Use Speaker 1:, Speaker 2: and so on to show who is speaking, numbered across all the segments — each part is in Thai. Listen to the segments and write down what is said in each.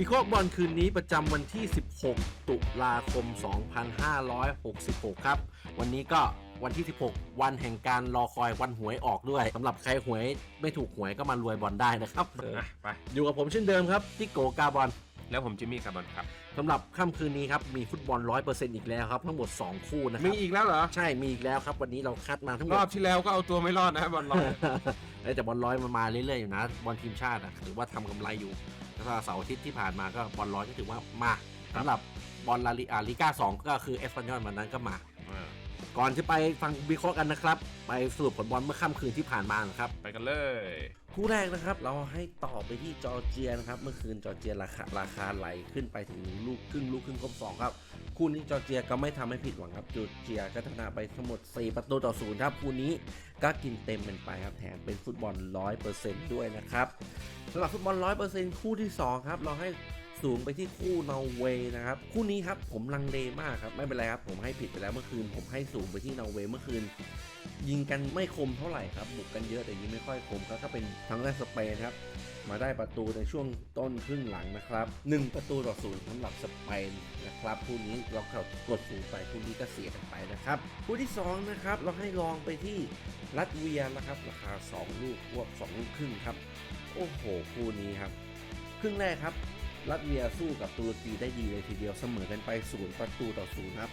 Speaker 1: วิเคราะห์บอลคืนนี้ประจำวันที่ 16 ตุลาคม 2566 ครับ วันนี้ก็วันที่ 16 วันแห่งการรอคอยวันหวยออกด้วยสำหรับใครหวยไม่ถูกหวยก็มารวยบอลได้นะครับ
Speaker 2: อะไป
Speaker 1: อยู่กับผมเช่นเดิมครับที่โกกาบอล
Speaker 2: แล้วผมจิมมี่คาร์บอนครับ
Speaker 1: สำหรับค่ำคืนนี้ครับมีฟุตบอล 100%อีกแล้วครับทั้งหมด 2 คู่นะค
Speaker 2: มี
Speaker 1: รับ
Speaker 2: อีกแล้วเหรอ
Speaker 1: ใช่มีอีกแล้วครับ วันนี้เราคัดมาทั้งหม
Speaker 2: ร
Speaker 1: ด
Speaker 2: อบที่แล้วก็เอาตัวไม่รอดนะบอลลอย
Speaker 1: เอ้ยแต่บอลร้อยมันมาเรื่อยๆอยู่นะบอลทีมชาติอะถือว่าทำกำไรอยู่ แล้วก็เสาร์อาทิตย์ที่ผ่านมาก็บอลร้อยก็ถือว่ามาสำหรับบอลลาลิอาลิก้าสองก็คือเอสปันยอลวันนั้นก็มาก่อนจะไปฟังวิเคราะห์กันนะครับ ไปสรุปผลบอลเมื่อค่ำคืนที่ผ่านมานะครับ
Speaker 2: ไปกันเลย
Speaker 1: คู่แรกนะครับเราให้ต่อไปที่จอร์เจียนะครับเมื่อคืนจอร์เจียราคาราคาไหลขึ้นไปถึงลูกครึ่งลูกครึ่งครบสองครับคู่นี้จอร์เจียก็ไม่ทำให้ผิดหวังครับจอร์เจียก็ชนะไปทั้งหมด 4 ประตูต่อศูนย์ครับคู่นี้ ก็กินเต็มเป็นไปครับแถมเป็นฟุตบอล 100%ด้วยนะครับสำหรับฟุตบอล 100%คู่ที่ 2 ครับ เราให้สูงไปที่คู่นอร์เวย์นะครับ คู่นี้ครับผมลังเลมากครับ ไม่เป็นไรครับ ผมให้ผิดไปแล้วเมื่อคืน ผมให้สูงไปที่นอร์เวย์เมื่อคืน ยิงกันไม่คมเท่าไหร่ครับบุกกันเยอะแต่ยิงไม่ค่อยคมครับก็เป็นทางด้านสเปนครับมาได้ประตูในช่วงต้นครึ่งหลังนะครับ 1 ประตูต่อศูนย์สำหรับสเปนนะครับคู่นี้เราเข้ากดสูงไปคู่นี้ก็เสียกันไปนะครับคู่ที่2นะครับเราให้ลองไปที่รัสเวียนะครับ ราคา 2 ลูกควบ2ลูกครึ่งครับ โอ้โหคู่นี้ครับ ครึ่งแรกครับ รัสเวียสู้กับตุรกีได้ดีเลยทีเดียวเสมอกันไปศูนย์ประตูต่อศูนย์ครับ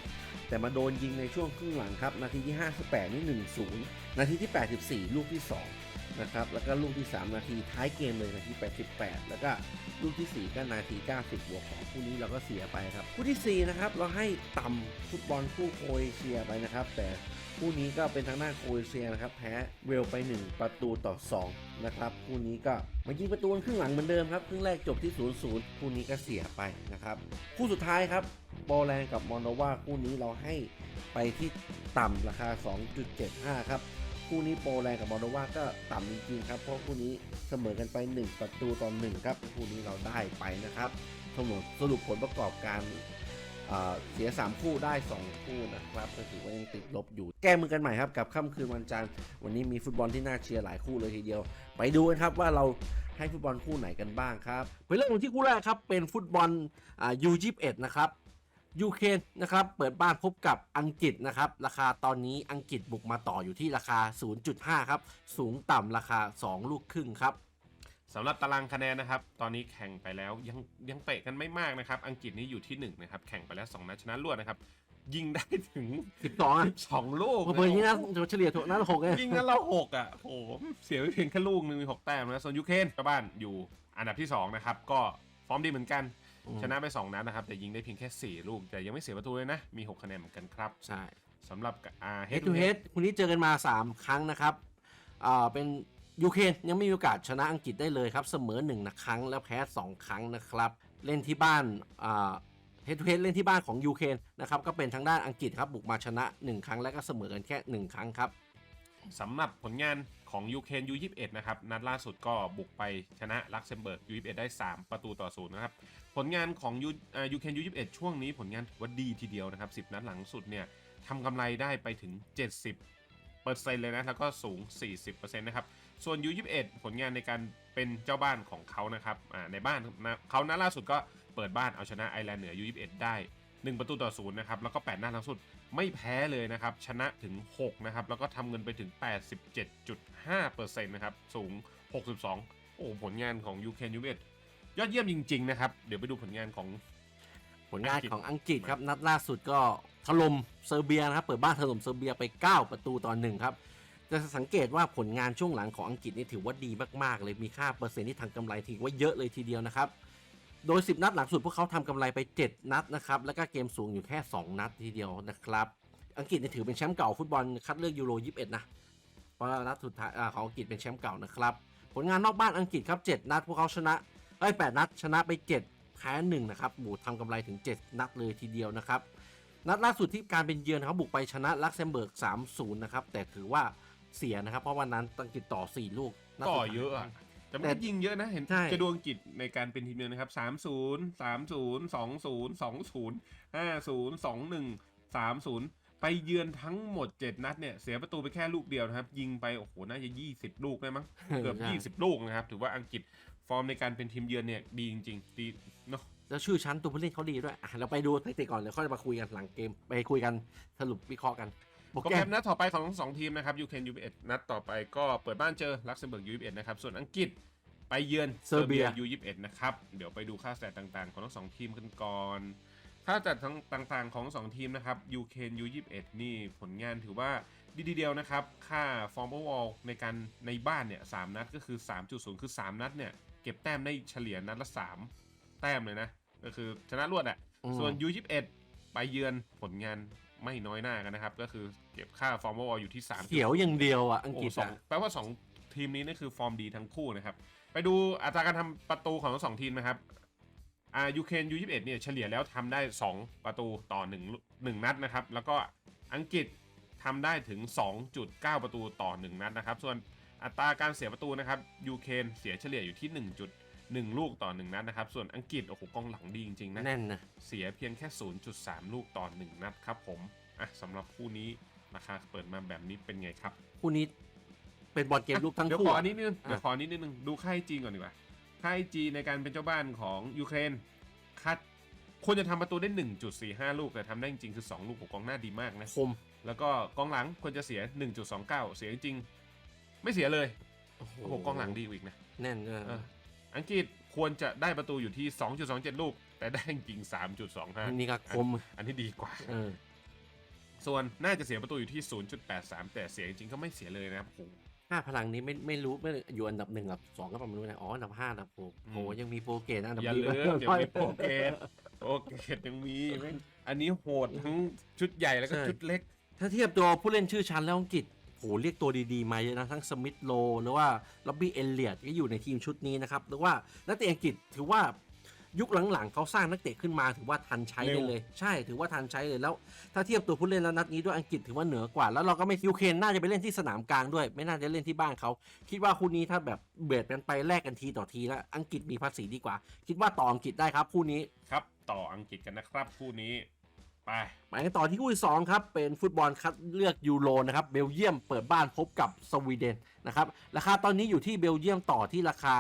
Speaker 1: แต่มาโดนยิงในช่วงครึ่งหลังครับ นาทีที่ 58 นี่ 1-0 นาทีที่ 84 ลูกที่ 2 นะครับ แล้วก็ลูกที่ 3 นาทีท้ายเกมเลยนาที 88 แล้วก็ลูกที่ 4 ก็นาที 90 บวกของคู่นี้เราก็เสียไปครับ คู่ทีสี่4 นะครับ เราให้ต่ำฟุตบอลคู่โครเอเชียไปนะครับ แต่คู่นี้ก็เป็นทางหน้าโครเอเชียนะครับ แพ้เวลไป 1 ประตูต่อ 2 นะครับ คู่นี้ก็มายิงประตูกันครึ่งหลังเหมือนเดิมครับ ครึ่งแรกจบที่ 0-0 คู่นี้ก็เสียไปนะครับ คู่สุดท้ายครับโปแลนด์กับมอนโดวาคู่นี้เราให้ไปที่ต่ำราคา 2.75 ครับ คู่นี้โปแลนด์กับมอนโดวาก็ต่ำจริงๆครับ เพราะคู่นี้เสมอกันไป 1 ประตูต่อ1ครับ คู่นี้เราได้ไปนะครับสรุปสรุปผลประกอบการเสีย 3 คู่ได้ 2 คู่นะครับก็ถือว่ายังติดลบอยู่ แก้มือกันใหม่ครับ กับค่ำคืนวันจันทร์วันนี้มีฟุตบอลที่น่าเชียร์หลายคู่เลยทีเดียว ไปดูกันครับว่าเราให้ฟุตบอลคู่ไหนกันบ้างครับไปเริ่มที่คู่แรกครับเป็นฟุตบอลอ่า U21 นะครับ ยูเครนนะครับเปิดบ้านพบกับอังกฤษนะครับราคาตอนนี้อังกฤษบุกมาต่ออยู่ที่ราคา 0.5 ครับ สูงต่ำราคา 2 ลูกครึ่งครับ
Speaker 2: สำหรับตารางคะแนนนะครับ ตอนนี้แข่งไปแล้วยังยังเตะกันไม่มากนะครับ อังกฤษนี่อยู่ที่1นะครับแข่งไปแล้ว 2นัดชนะรวดนะครับ ยิงได้ถึง
Speaker 1: 12อะ
Speaker 2: 2ลูก
Speaker 1: เปิดยิงนะเฉลี่ยถูกนัดหกไง
Speaker 2: ยิงกันเราหกอะโอ้โหเสียไปเพียงแค่ลูกหนึงมีหกแต้มนะส่วนยูเครนชาวบ้านอยู่อันดับที่2นะครับก็ฟอร์มดีเหมือนกัน
Speaker 1: อืม
Speaker 2: ชนะไป 2 นัดนะครับ แต่ยิงได้เพียงแค่ 4 ลูก แต่ยังไม่เสียประตูเลยนะ มี 6 คะแนนเหมือนกันครับ
Speaker 1: ใช่
Speaker 2: สำหรับอ่า
Speaker 1: head to head คุณนี้เจอกันมา 3 ครั้งนะครับอ่าเป็นยูเครนยังไม่มีโอกาสชนะอังกฤษได้เลยครับ เสมอ1นะครั้งแล้วแพ้ 2 ครั้งนะครับ เล่นที่บ้านอ่า head to head เล่นที่บ้านของยูเครนนะครับก็เป็นทางด้านอังกฤษครับบุกมาชนะ 1 ครั้งแล้วก็เสมอกันแค่ 1 ครั้งครับ
Speaker 2: สำหรับผลงาน ของยูเคนยู21นะครับ นัดล่าสุดก็บุกไปชนะลักเซมเบิร์กยู21ได้ 3 ประตูต่อศูนย์นะครับ ผลงานของยูยูเคนยู21ช่วงนี้ผลงานถือว่าดีทีเดียวนะครับ 10 นัดหลังสุดเนี่ยทำกำไรได้ไปถึง 70เปอร์เซ็นต์เลยนะ แล้วก็สูง 40%นะครับ ส่วน U21 ผลงานในการเป็นเจ้าบ้านของเขานะครับอ่าในบ้านนะเขานัดล่าสุดก็เปิดบ้านเอาชนะไอร์แลนด์เหนือ U21 ได้ 1 ประตูต่อศูนย์นะครับแล้วก็8นัดหลังสุดไม่แพ้เลยนะครับชนะถึง 6 นะครับ แล้วก็ทำเงินไปถึง 87.5%นะครับสูง 62 โอ้ผลงานของยูเคนยูเยอดเยี่ยมจริง ๆ นะครับ เดี๋ยวไปดูผลงานของ
Speaker 1: ผลงาน
Speaker 2: อังกฤษ
Speaker 1: ของอังกฤษครับนัดล่าสุดก็ถล่มเซอร์เบียนะครับเปิดบ้านถล่มเซอร์เบียไป 9 ประตูต่อหนึ่งครับจะสังเกตว่าผลงานช่วงหลังของอังกฤษนี่ถือว่าดีมากๆ เลยมีค่าเปอร์เซ็นต์ที่ทางกำไรถือว่าเยอะเลยทีเดียวนะครับ โดย 10 นัดหลังสุดพวกเขาทำกำไรไป 7 นัดนะครับแล้วก็เกมสูงอยู่แค่ 2 นัดทีเดียวนะครับอังกฤษถือเป็นแชมป์เก่าฟุตบอลคัดเลือกยูโร 21 นะเพราะนัดสุดท้ายอ่าของอังกฤษเป็นแชมป์เก่านะครับผลงานนอกบ้านอังกฤษครับ 7 นัดพวกเขาชนะเอ้ย8นัดชนะไป 7 แพ้1นะครับหมูทำกำไรถึง 7 นัดเลยทีเดียวนะครับนัดล่าสุดที่การเป็นเยือนเขาบุกไปชนะลักเซมเบิร์ก 3-0 นะครับแต่ถือว่าเสียนะครับ เพราะวันนั้นอังกฤษต่อ 4 ลูก
Speaker 2: ต่อเยอะ แต่ไม่
Speaker 1: แต่
Speaker 2: ได้ยิงเยอะนะ เห็น
Speaker 1: ใช่
Speaker 2: จะดูอังกฤษในการเป็นทีมเยือนนะครับ3 0 3 0 2 0 2 0 5 0 2 1 3 0ไปเยือนทั้งหมด 7 นัดเนี่ย เสียประตูไปแค่ลูกเดียวนะครับ ยิงไป โอ้โห น่าจะ 20 ลูกได้มั้ง เกือบ
Speaker 1: ใช่
Speaker 2: 20 ลูกนะครับ ถือว่าอังกฤษฟอร์มในการเป็นทีมเยือนเนี่ย ดีจริงๆดีเนาะ
Speaker 1: แล้วชื่อชั้นตัวผู้เล่นเขาดีด้วยอะเราไปดูสถิติก่อนเดี๋ยวค่อยมาคุยกันหลังเกมไปคุยกันสรุปวิเคราะห์กัน โปร
Speaker 2: โปร
Speaker 1: แกร
Speaker 2: แกร
Speaker 1: ม
Speaker 2: มนัดต่อไปของทั้งสองทีมนะครับยูเคนยูเอนัดต่อไปก็เปิดบ้านเจอลักเซมเบิร์กยูเอนะครับส่วนอังกฤษไปเยือนเซอร์เบียยูเอนะครับ เดี๋ยวไปดูค่าสแตทต่างๆ ของทั้งสองทีมกันก่อน ค่าสแตททั้งต่างๆของทั้งสองทีมนะครับยูเคนยูนี่ผลงานถือว่าดีทีเดียวนะครับ ค่าฟอร์มโอวอลในการในบ้านเนี่ยสามนัดก็คือ 3.0 คือ 3 นัดเนี่ย เก็บแต้มได้เฉลี่ยนัดละ 3 แต้มเลยนะ ก็คือชนะรวดอะ
Speaker 1: อืม
Speaker 2: ส่วน U21 ไปเยือนผลงาน ไม่น้อยหน้ากันนะครับ ก็คือเก็บค่าฟอร์มโอวอลอยู่ที่3
Speaker 1: เขียวอย่างเดียวอะอังกฤษ
Speaker 2: โอ้สอ
Speaker 1: อะ
Speaker 2: งแปลว่า 2 ทีมนี้นี่คือฟอร์มดีทั้งคู่นะครับ ไปดูอัตราการทำประตูของทั้งสองทีมนะครับอ่ายูเคนยูยี่สิบเอ็ดเนี่ยเฉลี่ยแล้วทำได้ 2 ประตูต่อ1 1นัดนะครับ แล้วก็อังกฤษทำได้ถึง 2.9 ประตูต่อ 1 นัดนะครับ ส่วนอัตราการเสียประตูนะครับยูเคนเสียเฉลี่ยอยู่ที่ 1.1ลูกต่อ 1 นัดนะครับ ส่วนอังกฤษโอ้โหกองหลังดีจริงๆนะ
Speaker 1: แน่นนะ
Speaker 2: เสียเพียงแค่ 0.3 ลูกต่อ 1 นัดครับผมอะสำหรับคู่นี้ราคาเปิดมาแบบนี้เป็นไงครับ
Speaker 1: คู่นี้เป็นบอลเกมลูกทั้ง
Speaker 2: เดี๋ยว
Speaker 1: คู่
Speaker 2: ขอ
Speaker 1: อะ
Speaker 2: อันนี้นิดนึง
Speaker 1: อะ
Speaker 2: เดี๋ยวขออันนี้นิดนึงดูค่ายจีนก่อนดีกว่าค่ายจีนในการเป็นเจ้าบ้านของยูเครนคัดควรจะทำประตูได้ 1.45 ลูกแต่ทำได้จริงๆคือ 2 ลูกของกองหน้าดีมากนะ
Speaker 1: คม
Speaker 2: แล้วก็กองหลังควรจะเสีย 1.29 เสียจริงๆไม่เสียเลย
Speaker 1: โอ้โห
Speaker 2: โอ้โหกองหลังดีกว่าอีกนะ
Speaker 1: แน่นเออ
Speaker 2: เอออังกฤษควรจะได้ประตูอยู่ที่ 2.27 ลูก แต่ได้จริงๆ3.25
Speaker 1: นี่ก็คม
Speaker 2: อันนี้ดีกว่า
Speaker 1: เออ
Speaker 2: ส่วนน่าจะเสียประตูอยู่ที่ 0.83 แต่เสียจริงๆก็ไม่เสียเลยนะครับโอ้โห
Speaker 1: ห้าพลังนี้ไม่ไม่รู้ไม่อยู่อันดับหนึ่งอันดับสองก็ประมาณรู้นะอ๋ออันดับห้าอันดับหก
Speaker 2: อืม
Speaker 1: โหยังมีโปรเกตนะอันดับ
Speaker 2: อย่า
Speaker 1: ดี
Speaker 2: ลืมเดี๋ยวมีโปรเกตโปรเกตยังมีแม่งอันนี้โหดทั้งชุดใหญ่แล้วก็ชุดเล็ก
Speaker 1: ถ้าเทียบตัวผู้เล่นชื่อชั้นแล้วอังกฤษ โหเรียกตัวดีๆ มาเยอะนะทั้งสมิธโลหรือว่าล็อบบี้เอลเลียดก็อยู่ในทีมชุดนี้นะครับหรือว่านักเตะอังกฤษถือว่ายุคหลังๆเขาสร้างนักเตะขึ้นมาถือว่าทันใช้ได้เลย ใช่ถือว่าทันใช้เลยแล้ว ถ้าเทียบตัวผู้เล่นแล้วนัดนี้ด้วยอังกฤษถือว่าเหนือกว่า แล้วเราก็ไม่ยูเครนน่าจะไปเล่นที่สนามกลางด้วย ไม่น่าจะเล่นที่บ้านเขาคิดว่าคู่นี้ถ้าแบบเบียดกันไปแลกกันทีต่อทีแล้วอังกฤษมีภาษีดีกว่า คิดว่าต่ออังกฤษได้ครับคู่นี้
Speaker 2: ครับ ต่ออังกฤษกันนะครับคู่นี้ ไป
Speaker 1: ไปกันต่อที่คู่ที่สองครับ เป็นฟุตบอลคัดเลือกยูโรนะครับเบลเยียมเปิดบ้านพบกับสวีเดนนะครับ ราคาตอนนี้อยู่ที่เบลเยียมต่อที่ราคา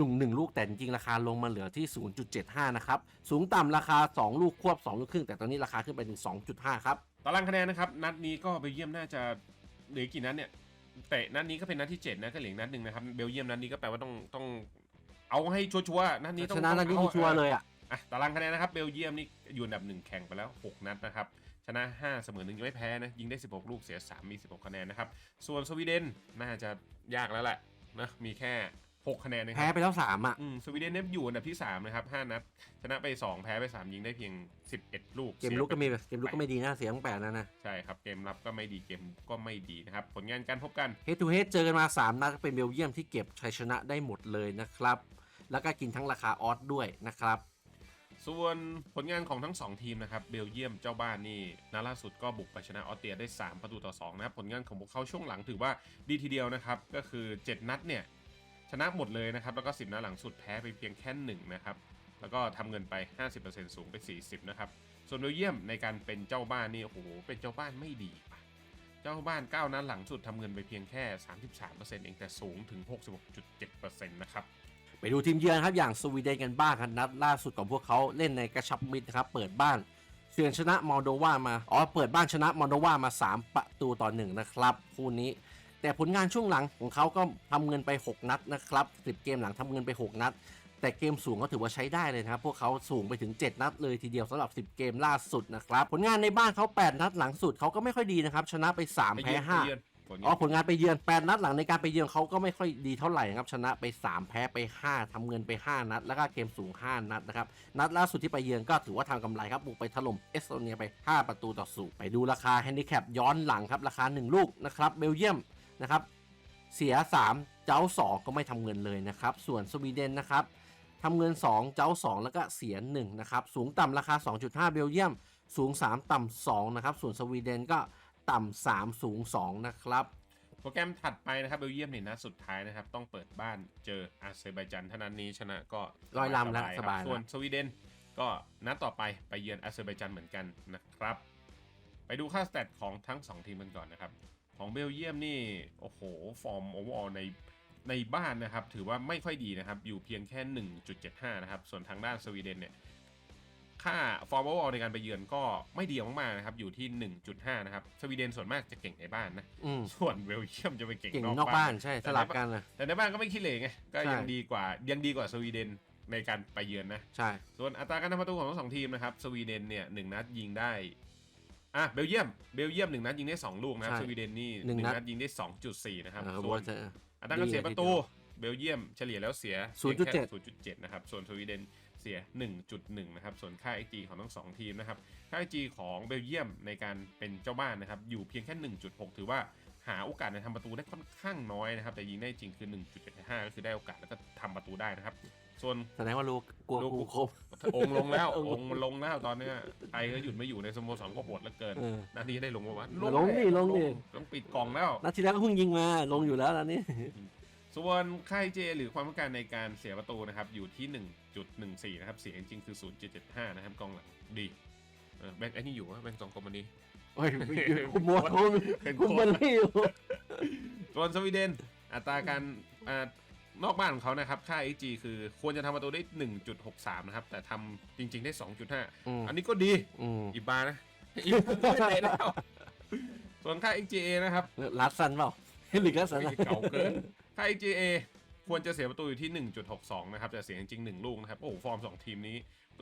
Speaker 1: ลุงหนึ่งลูกแต่จริงๆราคาลงมาเหลือที่ 0.75 นะครับ สูงต่ำราคา 2 ลูกควบ 2 ลูกครึ่ง แต่ตอนนี้ราคาขึ้นไปถึง 2.5 ครับ
Speaker 2: ตารางคะแนนนะครับ นัดนี้ก็เบลเยียมน่าจะเหลือกี่นัดเนี่ยเตะนัดนี้ก็เป็นนัดที่ 7 นะก็เหลืออกนัดหนึ่งนะครับเบลเยียมนัดนี้ก็แปลว่าต้องต้อง เอาให้ชัวร์ๆนัดนี้ต้อง
Speaker 1: ชนะนัดนี้
Speaker 2: ต้อง
Speaker 1: ชัวร์เลยอะ
Speaker 2: อะตารางคะแนนนะครับเบลเยียมนี่อยู่อันดับหนึ่งแข่งไปแล้ว 6 นัดนะครับชนะ 5 เสมอหนึ่งยังไม่แพ้นะยิงได้ 16 ลูกเสีย 3 มี 16 คะแนนนะครับ ส่วนสวีเดนน่าจะยากแล้วแหละนะมีแค่ 6 คะแนนนะค
Speaker 1: แพ้
Speaker 2: รับ
Speaker 1: ไปแล้ว 3 อะ
Speaker 2: อืมสวีเดนเนี่ยอยู่อันดับที่ 3 นะครับ 5 นัด ชนะไป 2 แพ้ไป 3 ยิงได้เพียง 11 ลูก
Speaker 1: เกมลุกก็มีเกมลุกก็ไม่ดีนะเสียงแปดนะนะ
Speaker 2: ใช่ครับ เกมรับก็ไม่ดีเกมก็ไม่ดีนะครับ ผลงานการพบกัน
Speaker 1: เฮดทูเฮดเจอกันมา 3 นัดเป็นเบลเยียมที่เก็บชัยชนะได้หมดเลยนะครับแล้วก็กินทั้งราคาออสด้วยนะครับ
Speaker 2: ส่วนผลงานของทั้ง 2 ทีมนะครับ เบลเยียมเจ้าบ้านนี่นัดล่าสุดก็บุกไปชนะออสเตรียได้ 3 ประตูต่อ2นะครับผลงานของพวกเขาช่วงหลังถือว่าดีทีเดียวนะครับ ก็คือ 7 นัดเนี่ยชนะหมดเลยนะครับ แล้วก็ 10 นัดหลังสุดแพ้ไปเพียงแค่1นะครับ แล้วก็ทำเงินไป 50%สูงไป 40 นะครับ ส่วนเบลเยียมในการเป็นเจ้าบ้านนี่โอ้โหเป็นเจ้าบ้านไม่ดีว่ะเจ้าบ้าน 9 นัดหลังสุดทำเงินไปเพียงแค่ 33%เองแต่สูงถึง 66.7%นะครับ
Speaker 1: ไปดูทีมเยือนครับอย่างสวีเดนกันบ้างครับนัดล่าสุดของพวกเขาเล่นในกระชับมิตรนะครับเปิดบ้านเฉือนชนะมอลโดวามาอ๋อเปิดบ้านชนะมอลโดวามา 3 ประตูต่อ1นะครับคู่นี้ แต่ผลงานช่วงหลังของเขาก็ทำเงินไป 6 นัดนะครับ10 เกมหลังทำเงินไป 6 นัด แต่เกมสูงก็ถือว่าใช้ได้เลยนะครับพวกเขาสูงไปถึง 7 นัดเลยทีเดียวสำหรับ 10 เกมล่าสุดนะครับผลงานในบ้านเขา 8 นัดหลังสุดเขาก็ไม่ค่อยดีนะครับชนะไป3
Speaker 2: ไป
Speaker 1: แพ้
Speaker 2: เยือน
Speaker 1: 5
Speaker 2: ไปเยือน ผลงาน
Speaker 1: อ๋อผลงานไปเยือน8นัดหลังในการไปเยือนเขาก็ไม่ค่อยดีเท่าไหร่นะครับชนะไป 3 แพ้ไป 5ทำเงินไป 5 นัด แล้วก็เกมสูง 5 นัดนะครับนัดล่าสุดที่ไปเยือนก็ถือว่าทำกำไรครับบุกไปถล่มเอสโตเนียไป 5 ประตูต่อศูนย์ไปดูราคาแฮนดิแคปย้อนหลังครับราคา 1 ลูกนะครับเบลเยียมนะครับเสีย 3 เจ้า 2 ก็ไม่ทำเงินเลยนะครับส่วนสวีเดนนะครับทำเงิน 2 เจ้า 2 แล้วก็เสีย1นะครับสูงต่ำราคา 2.5 เบลเยียมสูง 3 ต่ำ2นะครับส่วนสวีเดนก็ ต่ำ3สูง2นะครับ
Speaker 2: โปรแกรมถัดไปนะครับเบลเยียมเนี่ยนัดสุดท้ายนะครับต้องเปิดบ้านเจออาเซอร์ไบจันเท่านั้นนี้ชนะก็
Speaker 1: ร้อยลำแล้ว
Speaker 2: ค
Speaker 1: สบายแล้ว
Speaker 2: ส่วนสวีเดนก็นัดต่อไปไปเยือนอาเซอร์ไบจันเหมือนกันนะครับ ไปดูค่าสแตทของทั้ง 2 ทีมกันก่อนนะครับ ของเบลเยียมนี่ โอ้โห ฟอร์มโอเวอร์ในในบ้านนะครับ ถือว่าไม่ค่อยดีนะครับ อยู่เพียงแค่ 1.75 นะครับ ส่วนทางด้านสวีเดนเนี่ย ค่าฟอร์มอลในการไปเยือนก็ไม่ดีมากๆนะครับอยู่ที่ 1.5 นะครับสวีเดนส่วนมากจะเก่งในบ้านนะ
Speaker 1: อืม
Speaker 2: ส่วนเบลเยียมจะไปเก่ง
Speaker 1: เก่ง
Speaker 2: นอก
Speaker 1: นอก
Speaker 2: บ้า
Speaker 1: บ้านน ใช่สลับกันนะ
Speaker 2: แต่ในบ้านก็ไม่ขี้เหร่ไงก็
Speaker 1: ใช่
Speaker 2: ยังดีกว่ายังดีกว่าสวีเดนในการไปเยือนนะ
Speaker 1: ใช่
Speaker 2: ส่วนอัตราการทำประตูของทั้งสองทีมนะครับสวีเดนเนี่ยหนึ่งนัดยิงได้อะเบลเยียมเบลเยียมหนึ่งนัดยิงได้สองลูกนะครับ
Speaker 1: ใช่
Speaker 2: สวีเดนนี่ห
Speaker 1: หนึ่
Speaker 2: นึ่
Speaker 1: ง
Speaker 2: ง
Speaker 1: นัด
Speaker 2: นัดยิงได้สองจุดสี่นะครับ
Speaker 1: เออ
Speaker 2: ส่ว
Speaker 1: ว่านจะ
Speaker 2: อัตราการเสีย
Speaker 1: ดีเลย
Speaker 2: ประตู
Speaker 1: ทีเดียว
Speaker 2: เบลเยียมเฉลี่ยแล้วเสีย
Speaker 1: 0.7
Speaker 2: ศูนย์จุดเจ็ดนะครับ ส่วนสวีเดน เสีย 1.1 นะครับ ส่วนค่า XG ของทั้งสองทีมนะครับ ค่า XG ของเบลเยียมในการเป็นเจ้าบ้านนะครับ อยู่เพียงแค่ 1.6 ถือว่าหาโอกาสในทำประตูได้ค่อนข้างน้อยนะครับ แต่ยิงได้จริงคือ 1.75 ก็คือได้โอกาสแล้วก็ทำประตูได้นะครับ ส่วน
Speaker 1: แสดงว่ารู้กลัว
Speaker 2: รู้
Speaker 1: กูครบ
Speaker 2: องค์ลงแล้ว
Speaker 1: เออ
Speaker 2: องค์มันลงแล้วตอนเนี้ยไทยก็หยุดไม่อยู่ในสโมสรก็โหดเหลือเกิน
Speaker 1: เออ
Speaker 2: นาทีได้ลงมาวะ
Speaker 1: ลงดิลงดิ
Speaker 2: ต้องปิดกล่องแล้ว
Speaker 1: นัดที่แล้วก็เพิ่งยิงมาลงอยู่แล้วนัดนี้
Speaker 2: ส่วนค่ายเจหรือความต้องการในการเสียประตูนะครับอยู่ที่ 1.14 นะครับ เสียจริงๆคือ 0.75 นะครับกองหลังดีเออแบงค์ไอ้นี่อยู่วะแบงค์สองกรมอันนี้
Speaker 1: โอ้ยคุมโมดคุม
Speaker 2: เป็นโค้ช
Speaker 1: คุมบอลลี่อยู่
Speaker 2: ส่วนสวีเดนอัตราการอ่านอกบ้านของเขานะครับ ค่า XG คือควรจะทำประตูได้ 1.63 นะครับ แต่ทำจริง ๆ ได้ 2.5
Speaker 1: อืม
Speaker 2: อันนี้ก็ดี
Speaker 1: อืม
Speaker 2: อีบานะอีบาไม่ได้แล้วส่วนค่า XGA นะครับ
Speaker 1: ลัดสันเปล่าหรือลัดสัน
Speaker 2: เก่าเกิน ค่า XGA ควรจะเสียประตูอยู่ที่ 1.62 นะครับ แต่เสียจริงๆหนึ่งลูกนะครับ โอ้โห ฟอร์ม 2 ทีมนี้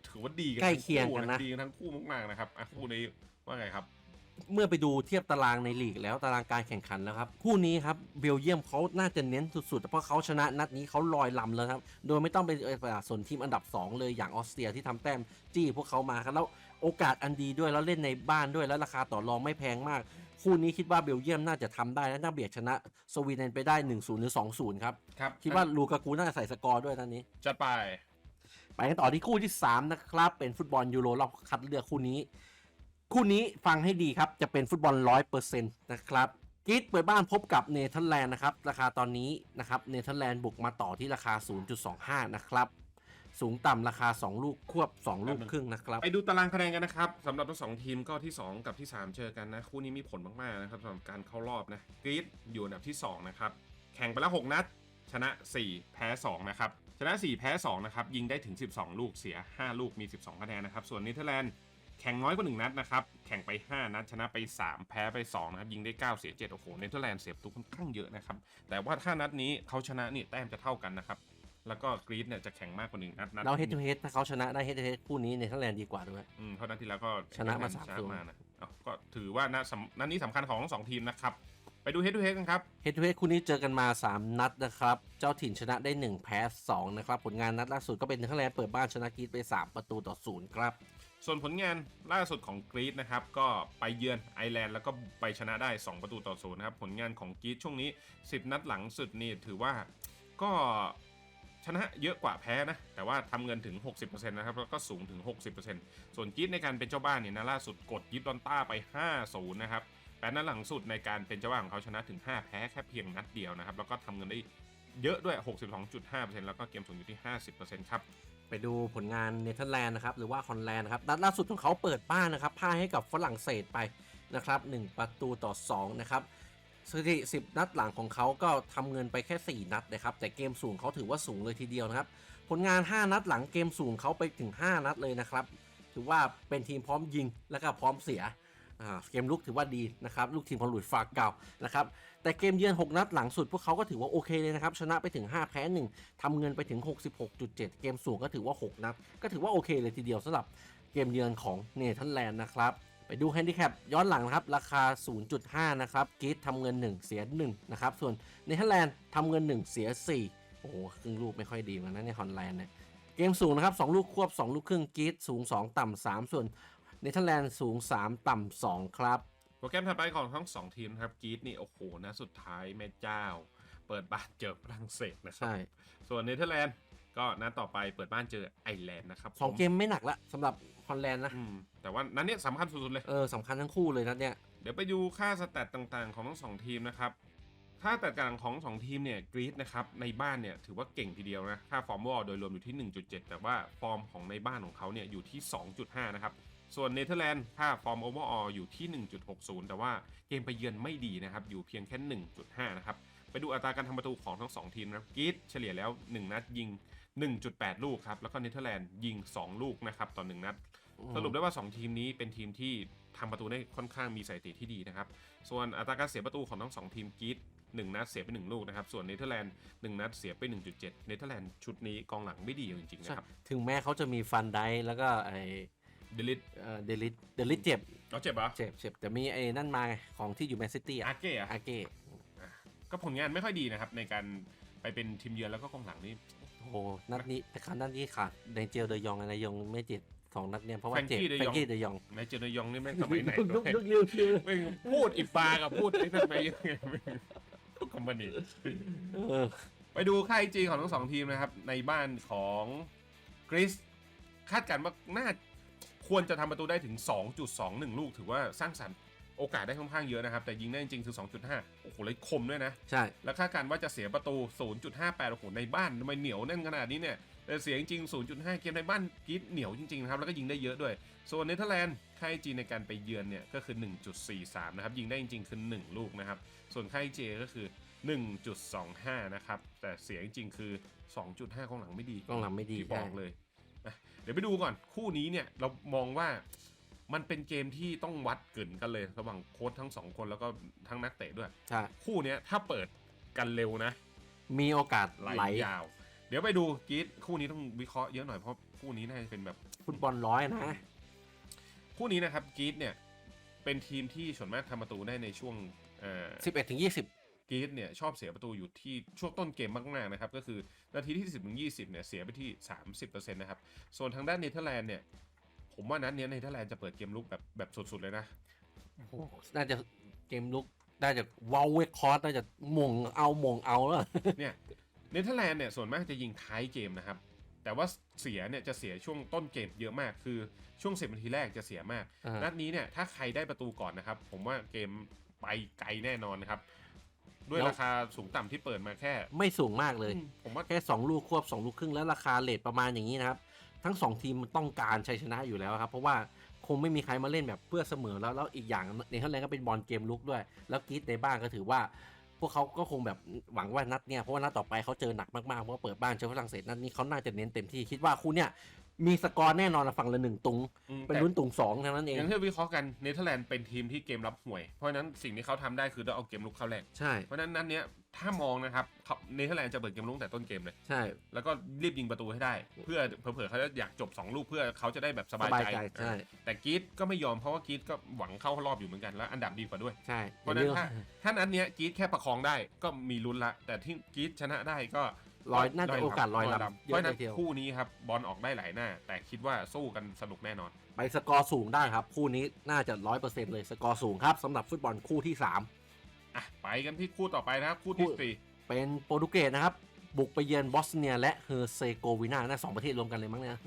Speaker 2: ถือว่าดีกัน
Speaker 1: ใกล้
Speaker 2: ทั้ง
Speaker 1: เคียง
Speaker 2: คู่
Speaker 1: กันนะ
Speaker 2: ดีกันทั้งคู่มากๆนะครับอะคู่นี้ว่าไงครับ
Speaker 1: เมื่อไปดูเทียบตารางในลีกแล้วตารางการแข่งขันแล้วครับ คู่นี้ครับเบลเยียมเขาน่าจะเน้นสุดๆ เพราะเขาชนะนัดนี้เขาลอยลำแล้วครับ โดยไม่ต้องไปเอ่อสนทีมอันดับ 2 เลยอย่างออสเตรียที่ทำแต้มจี้พวกเขามาครับแล้วโอกาสอันดีด้วยแล้วเล่นในบ้านด้วยแล้วราคาต่อรองไม่แพงมาก คู่นี้คิดว่าเบลเยียมน่าจะทำได้และน่าเบียดชนะสวีเดนไปได้ 1-0 หรือ 2-0 ครับ
Speaker 2: ครับ
Speaker 1: คิดว่าลูกากูน่าจะใส่สกอร์ด้วยนัดนี้
Speaker 2: จะไป
Speaker 1: ไปกันต่อที่คู่ที่ 3 นะครับ เป็นฟุตบอลยูโรรอบคัดเลือกคู่นี้ คู่นี้ฟังให้ดีครับจะเป็นฟุตบอล 100%นะครับกรีดเปิดบ้านพบกับเนเธอร์แลนด์นะครับราคาตอนนี้นะครับเนเธอร์แลนด์บุกมาต่อที่ราคา 0.25 นะครับ สูงต่ำราคา 2 ลูกควบ 2 ลูกครึ่งนะครับ
Speaker 2: ไปดูตารางคะแนนกันนะครับสำหรับทั้งสองทีมก็ที่ 2 กับที่ 3 เจอกันนะ คู่นี้มีผลมากๆนะครับสำหรับการเข้ารอบนะกรีซอยู่อันดับที่ 2 นะครับ แข่งไปแล้ว 6 นัด ชนะ 4 แพ้ 2 นะครับ ชนะ 4 แพ้ 2 นะครับ ยิงได้ถึง 12 ลูกเสีย 5 ลูกมี 12 คะแนนนะครับ ส่วนเนเธอร์แลนด์แข่งน้อยกว่า 1 นัดนะครับ แข่งไป 5 นัด ชนะไป 3 แพ้ไป 2 นะครับ ยิงได้ 9 เสีย 7 โอ้โห เนเธอร์แลนด์เสียประตูค่อนข้างเยอะนะครับ แต่ว่าถ้านัดนี้เขาชนะนี่แต้มจะเท่ากันนะครับ แล้วก็กรีซเนี่ยจะแข่งมากกว่าหนึ่งนัดนัด
Speaker 1: เราเฮดทูเฮดถ้าเขาชนะได้เฮดทูเฮดคู่นี้เนเธอร์แลนด์ดีกว่าด้วย
Speaker 2: อืมเพราะนัดที่แล้วก็
Speaker 1: ชนะมา
Speaker 2: ช
Speaker 1: สาม
Speaker 2: นะ
Speaker 1: ศูนย์
Speaker 2: มานะอ้าวก็ถือว่านัดสำนัดนี้สำคัญของทั้งสองทีมนะครับไปดูเฮด o ูเฮดกันครับ
Speaker 1: เฮดทูเฮดคู่นี้เจอกันมา 3 นัดนะครับ เจ้าถิ่นชนะได้ 1 แพ้ 2 นะครับ ผลงานนัดล่าสุดก็เป็นเนเธอร์แลนด์เปิดบ้านชนะกรีซไป 3 ประตูต่อ0ครับ
Speaker 2: ส่วนผลงานล่าสุดของกรีซนะครับ ก็ไปเยือนไอร์แลนด์แล้วก็ไปชนะได้ 2 ประตูต่อศูนย์นะครับ ผลงานของกรีซช่วงนี้ 10 นัดหลังสุดนี่ถือว่าก็ ชนะเยอะกว่าแพ้นะ แต่ว่าทำเงินถึง 60%นะครับ แล้วก็สูงถึง 60%ส่วนกรีซในการเป็นเจ้าบ้านเนี่ยนะล่าสุดกดยิปดอนต้าไป 5-0 นะครับแต่นัดหลังสุดในการเป็นเจ้าบ้านของเขาชนะถึง 5 แพ้แค่เพียงนัดเดียวนะครับ แล้วก็ทำเงินได้เยอะด้วย 62.5%แล้วก็เกมสูงอยู่ที่ 50%ครับ
Speaker 1: ไปดูผลงานเนเธอร์แลนด์นะครับ หรือว่าฮอลแลนด์นะครับนัดล่าสุดของเขาเปิดบ้านนะครับพ่ายให้กับฝรั่งเศสไปนะครับ1ประตูต่อ2นะครับ สถิติ 10 นัดหลังของเขาก็ทำเงินไปแค่ 4 นัดนะครับ แต่เกมสูงเขาถือว่าสูงเลยทีเดียวนะครับ ผลงาน 5 นัดหลังเกมสูงเขาไปถึง 5 นัดเลยนะครับ ถือว่าเป็นทีมพร้อมยิงแล้วก็พร้อมเสียเกมลุกถือว่าดีนะครับ ลูกทีมขอลุยฟากเก่านะครับ แต่เกมเยือน 6 นัดหลังสุดพวกเขาก็ถือว่าโอเคเลยนะครับ ชนะไปถึง 5 แพ้ 1ทำเงินไปถึง 66.7 เกมสูงก็ถือว่า 6 นัด ก็ถือว่าโอเคเลยทีเดียวสำหรับเกมเยือนของเนเธอร์แลนด์นะครับ ดูแฮนดิแคปย้อนหลังนะครับ ราคา 0.5 นะครับกรีซทำเงิน 1 เสีย 1 นะครับ ส่วนเนเธอร์แลนด์ทำเงิน 1 เสีย 4 โอ้โห ครึ่งลูกไม่ค่อยดีเหมือนกันนะในฮอลแลนด์เนี่ยเกมสูงนะครับ 2 ลูกควบ 2 ลูกครึ่งกรีซสูง 2 ต่ำ 3 ส่วนเนเธอร์แลนด์สูง 3 ต่ำ 2 ครับ
Speaker 2: โปรแกรมถัดไปของทั้งสองทีมนะครับกรีซนี่ โอ้โหนะสุดท้ายแม่เจ้า เปิดบ้านเจอฝรั่งเศสนะครั
Speaker 1: ใช่
Speaker 2: ส่วนเนเธอร์แลนด์ ก็นัดต่อไปเปิดบ้านเจอไอร์แลนด์นะครับ
Speaker 1: สองเกมไม่หนักละสำหรับฮอลแลนด์นะ
Speaker 2: อืมแต่ว่านั้นเนี่ยสำคัญสุดๆเลย
Speaker 1: เออสำคัญทั้งคู่เลยนะเนี่ย
Speaker 2: เดี๋ยวไปดูค่าสแตตต่างๆ ของทั้งสองทีมนะครับค่าแตกต่างของสองทีมเนี่ยกรีซนะครับในบ้านเนี่ยถือว่าเก่งทีเดียวนะค่าฟอร์มวอลโดยรวมอยู่ที่ 1.7 แต่ว่าฟอร์มของในบ้านของเขาเนี่ยอยู่ที่ 2.5 นะครับส่วนเนเธอร์แลนด์ค่าฟอร์มโอเวอร์อออยู่ที่ 1.60 แต่ว่าเกมไปเยือนไม่ดีนะครับอยู่เพียงแค่ 1.5 นะครับผไปดูอัตราการทำประตูของทั้ง 2 ทีมนะครับกรีซเฉลี่ยแล้ว 1 นัดยิง 1.8 ลูกครับ แล้วก็เนเธอร์แลนด์ยิง 2 ลูกนะครับต่อ1นัด สรุปได้ว่า 2 ทีมนี้เป็นทีมที่ทำประตูได้ค่อนข้างมีสถิติที่ดีนะครับ ส่วนอัตราการเสียประตูของทั้ง 2 ทีมกรีซ1นัดเสียไป1ลูกนะครับ ส่วนเนเธอร์แลนด์1นัดเสียไป 1.7 เนเธอร์แลนด์ชุดนี้กองหลังไม่ดีจริงๆ
Speaker 1: ใช่
Speaker 2: นะครับ
Speaker 1: ถึงแม้เขาจะมีฟันไดแล้วก็ไอ
Speaker 2: เดลิท
Speaker 1: เอ่อเดลิทเดลิทเจ็บ
Speaker 2: เขาเจ็บเหรอ
Speaker 1: เจ็บเจ็บแต่มีไอ้นั่นมาไงของที่อยู่แมนซิตี้
Speaker 2: อา
Speaker 1: อะ
Speaker 2: เก้อะ
Speaker 1: อาเก้
Speaker 2: ก็ผลงานไม่ค่อยดีนะครับในการไปเป็นทีมเยือนแล้วก็กองหลังนี่
Speaker 1: โอ้โหนัดนี้แต่ครั้งนัดนี้ขาดในเจลเดยองไงนายยองไม่เจ็บสองนัดเนี่ยเพราะว่าเจ็บ
Speaker 2: Frankie de
Speaker 1: แฟรง
Speaker 2: Jong
Speaker 1: กี้เดยอง
Speaker 2: ในเจเนยองนี่แม่งสมัยไหน
Speaker 1: ยุก
Speaker 2: วะ
Speaker 1: ยุกยุกยุก
Speaker 2: แม่งพูดอีปากับพูดไอ้นั่นไปยังไงทุกคอมพานี
Speaker 1: เออ
Speaker 2: ไปดูค่ายจีของทั้งสองทีมนะครับ ในบ้านของกรีซคาดการณ์ว่าน่าควรจะทำประตูได้ถึง 2.21 ลูก ถือว่าสร้างสรรค์ โอกาสได้ค่อนข้างเยอะนะครับ แต่ยิงได้จริงๆคือ2.5 โอ้โหเลยคมด้วยนะ
Speaker 1: ใช่
Speaker 2: แล้วคาดการณ์ว่าจะเสียประตู 0.58 โอ้โหในบ้านทำไมเหนียวแน่นขนาดนี้เนี่ยแต่เสียจริงๆ0.5 เกมในบ้านกรีดเหนียวจริงๆนะครับ แล้วก็ยิงได้เยอะด้วย ส่วนเนเธอร์แลนด์ค่ายจีในการไปเยือนเนี่ยก็คือ 1.43 นะครับ ยิงได้จริงๆคือ 1 ลูกนะครับ ส่วนค่ายเจก็คือ 1.25 นะครับ แต่เสียจริงๆคือ 2.5กองหลังไม่ดี
Speaker 1: กองหลังไม่ดี
Speaker 2: ที่บ
Speaker 1: ใช่
Speaker 2: อกเลยนะเดี๋ยวไปดูก่อนคู่นี้เนี่ยเรามองว่า มันเป็นเกมที่ต้องวัดเกินกันเลย ระหว่างโค้ชทั้งสองคนแล้วก็ทั้งนักเตะด้วย
Speaker 1: ใช่
Speaker 2: คู่เนี้ยถ้าเปิดกันเร็วนะ
Speaker 1: มีโอกาส
Speaker 2: ไหล
Speaker 1: ไหล
Speaker 2: ยาว เดี๋ยวไปดูกรีดคู่นี้ต้องวิเคราะห์เยอะหน่อยเพราะคู่นี้น่าจะเป็นแบบ
Speaker 1: ฟุตบอลร้อยนะ
Speaker 2: คู่นี้นะครับกรีดเนี่ยเป็นทีมที่ส่วนมากทำประตูได้ในช่วงเอ่อ
Speaker 1: 11ถึง20
Speaker 2: กรีดเนี่ยชอบเสียประตูอยู่ที่ช่วงต้นเกมมากๆนะครับ ก็คือนาทีที่ 10ถึง20เนี่ยเสียไปที่ 30%นะครับส่วนทางด้านเนเธอร์แลนด์เนี่ย ผมว่านัดเนี้ยเนเธอร์แลนด์จะเปิดเกมลุกแบบแบบสุดๆเลยนะ
Speaker 1: โอ้โหน่าจะเกมลุกน่าจะวอลเวกคอร์สน่าจะหม่งเอาหม่งเอาแล้ว
Speaker 2: เนี่ยเนเธอร์แลนด์เนี่ยส่วนมากจะยิงท้ายเกมนะครับ แต่ว่าเสียเนี่ยจะเสียช่วงต้นเกมเยอะมากคือช่วง10นาทีแรกจะเสียมาก
Speaker 1: อ่า
Speaker 2: นัดนี้เนี่ยถ้าใครได้ประตูก่อนนะครับ ผมว่าเกมไปไกลแน่นอนนะครับ ด้วยราคาสูงต่ำที่เปิดมาแค่
Speaker 1: ไม่สูงมากเลย
Speaker 2: อืมผมว่า
Speaker 1: แค่ 2 ลูกควบ 2 ลูกครึ่งแล้วราคาเลทประมาณอย่างนี้นะครับ ทั้งสองทีมต้องการชัยชนะอยู่แล้วครับ เพราะว่าคงไม่มีใครมาเล่นแบบเพื่อเสมอแล้วแล้วอีกอย่างเนเธอร์แลนด์ก็เป็นบอลเกมลุกด้วย แล้วกีตในบ้านก็ถือว่า พวกเขาก็คงแบบหวังว่านัดเนี่ยเพราะว่านัดต่อไปเขาเจอหนักมากๆเพราะว่าเปิดบ้านเจอฝรั่งเศสนัดนี้เขาน่าจะเน้นเต็มที่คิดว่าคู่เนี่ย มีสกอร์แน่นอนนะฝั่งละหนึ่งตุง
Speaker 2: อืม
Speaker 1: เป็น
Speaker 2: แต่
Speaker 1: ลุ้นตุงสองเท่านั้นเอง
Speaker 2: อย่างที่วิเคราะห์กันเนเธอร์แลนด์เป็นทีมที่เกมรับห่วย เพราะฉะนั้นสิ่งที่เขาทำได้คือต้องเอาเกมลุกเข้าแรก
Speaker 1: ใช่
Speaker 2: เพราะฉะนั้นนัดเนี้ยถ้ามองนะครับเขาเนเธอร์แลนด์จะเปิดเกมลุกแต่ต้นเกมเลย
Speaker 1: ใช่
Speaker 2: แล้วก็รีบยิงประตูให้ได้ เพื่อเผื่อๆเขาจะอยากจบ 2 ลูกเพื่อเขาจะได้แบบส
Speaker 1: ส
Speaker 2: บาย
Speaker 1: บาย
Speaker 2: ใจ
Speaker 1: ใจใช่
Speaker 2: แต่กรีดก็ไม่ยอมเพราะว่ากรีดก็หวังเข้ารอบอยู่เหมือนกันแล้วอันดับดีกว่าด้วย
Speaker 1: ใช่
Speaker 2: เพราะฉะนั้นถ้าถ้านัดเนี้ยกรีดแค่ประคองได้ก็มีลุ้นละ แต่ที่กรีดชนะได้ก็
Speaker 1: ลอยน่าจะโอกาสลอย
Speaker 2: ล
Speaker 1: ลำ
Speaker 2: เพราะฉะนั้น
Speaker 1: เทียว
Speaker 2: คู่นี้ครับบอลออกได้หลายหน้า แต่คิดว่าสู้กันสนุกแน่นอน
Speaker 1: ไปสกอร์สูงได้ครับ คู่นี้น่าจะร้อยเปอร์เซ็นต์เลยสกอร์สูงครับสำหรับฟุตบอลคู่ที่3
Speaker 2: อะไปกันที่คู่ต่อไปนะครับ คู่ที่
Speaker 1: คู่
Speaker 2: สี่
Speaker 1: เป็นโปรตุเกสนะครับ บุกไปเยือนบอสเนีย และเฮอร์เซโกวีนาน่าสองประเทศรวมกันเลยมั้งเนี่ย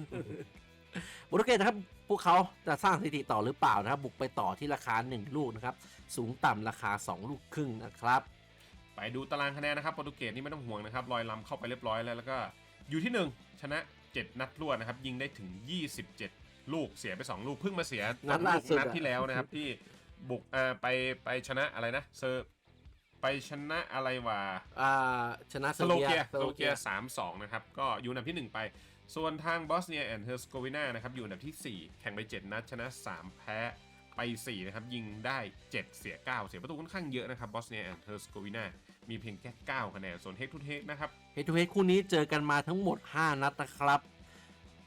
Speaker 1: โปรตุเกสนะครับ พวกเขาจะสร้างสถิติต่อหรือเปล่านะครับ บุกไปต่อที่ราคา 1 ลูกนะครับ สูงต่ำราคา 2 ลูกครึ่งนะครับ
Speaker 2: ไปดูตารางคะแนนนะครับโปรตุเกสนี่ไม่ต้องห่วงนะครับลอยลำเข้าไปเรียบร้อยแล้วแล้วก็อยู่ที่หนึ่งชนะ 7 นัดรวดนะครับ ยิงได้ถึง 27 ลูกเสียไป 2 ลูกเพิ่งมาเสีย
Speaker 1: นัดล่าสุด
Speaker 2: นัด
Speaker 1: อะ
Speaker 2: ที่แล้วนะครับที่บุกเอ่อไปไปชนะอะไรนะเซอร์ไปชนะอะไรวะ
Speaker 1: อ่าชนะ
Speaker 2: สโลเกีย
Speaker 1: ส
Speaker 2: ส
Speaker 1: โล
Speaker 2: โล
Speaker 1: เกี
Speaker 2: เกี
Speaker 1: ย
Speaker 2: ยสามสองนะครับก็อยู่อันดับที่ 1 ไป ส่วนทางบอสเนียแอนด์เฮอร์สโกวินานะครับอยู่อันดับที่ 4 แข่งไป 7 นัดชนะ 3 แพ้ ไป 4 นะครับ ยิงได้ 7 เสีย 9 เสียประตูค่อนข้างเยอะนะครับบอสเนียแอนเฮอร์สโกวินามีเพียงแค่ 9 คะแนน ส่วนเฮกทูเฮกนะครับ
Speaker 1: เฮกทูเฮกคู่นี้เจอกันมาทั้งหมด 5 นัดนะครับ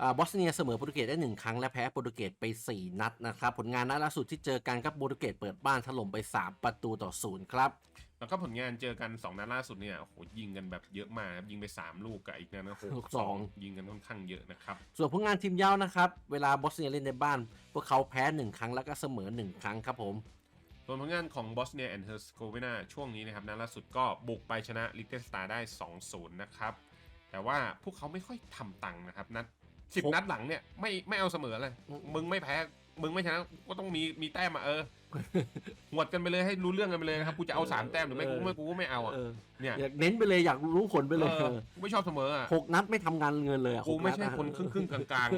Speaker 1: อ่าบอสเนียเสมอโปรตุเกสได้ 1 ครั้งและแพ้โปรตุเกสไป 4 นัดนะครับ ผลงานนัดล่าสุดที่เจอกันครับโปรตุเกสเปิดบ้านถล่มไป 3 ประตูต่อศูนย์ครับ
Speaker 2: แล้วก็ผลงานเจอกัน 2 นัดล่าสุดเนี่ยโอ้โหยิงกันแบบเยอะมากครับยิงไป 3 ลูกกับอีกนัดนะโอ้โห
Speaker 1: ลูกสอง
Speaker 2: ยิงกันค่อนข้างเยอะนะครับ
Speaker 1: ส่วนผลงานทีมเย้านะครับ เวลาบอสเนียเล่นในบ้าน พวกเขาแพ้ 1 ครั้งแล้วก็เสมอ 1 ครั้งครับผม
Speaker 2: ส่วนผลงานของบอสเนียแอนด์เฮอร์สโกวินาช่วงนี้นะครับนัดล่าสุดก็บุกไปชนะลิเทนสตาร์ได้2-0นะครับแต่ว่าพวกเขาไม่ค่อยทำตังค์นะครับนัดสิบ
Speaker 1: ผม
Speaker 2: นัดหลังเนี่ยไม่ไม่เอาเสมอเลย
Speaker 1: อืม
Speaker 2: มึงไม่แพ้ มึงไม่ชนะก็ต้องมีมีแต้มมาเออหวดกันไปเลยให้รู้เรื่องกันไปเลยนะครับกูจะเอาสามแต้มหรือไม่กูไม่กูก็ไม่เอาอะ
Speaker 1: เออ
Speaker 2: เนี่ย
Speaker 1: อยากเน้นไปเลยอยากรู้ผลไปเลย
Speaker 2: เออกูไม่ชอบเสมออะ
Speaker 1: หกนัดไม่ทำงานเงินเลยอะ
Speaker 2: กู
Speaker 1: ห
Speaker 2: ไม่
Speaker 1: นัด
Speaker 2: ใช่
Speaker 1: อะ
Speaker 2: คนครึ่งครึ่งๆกลาง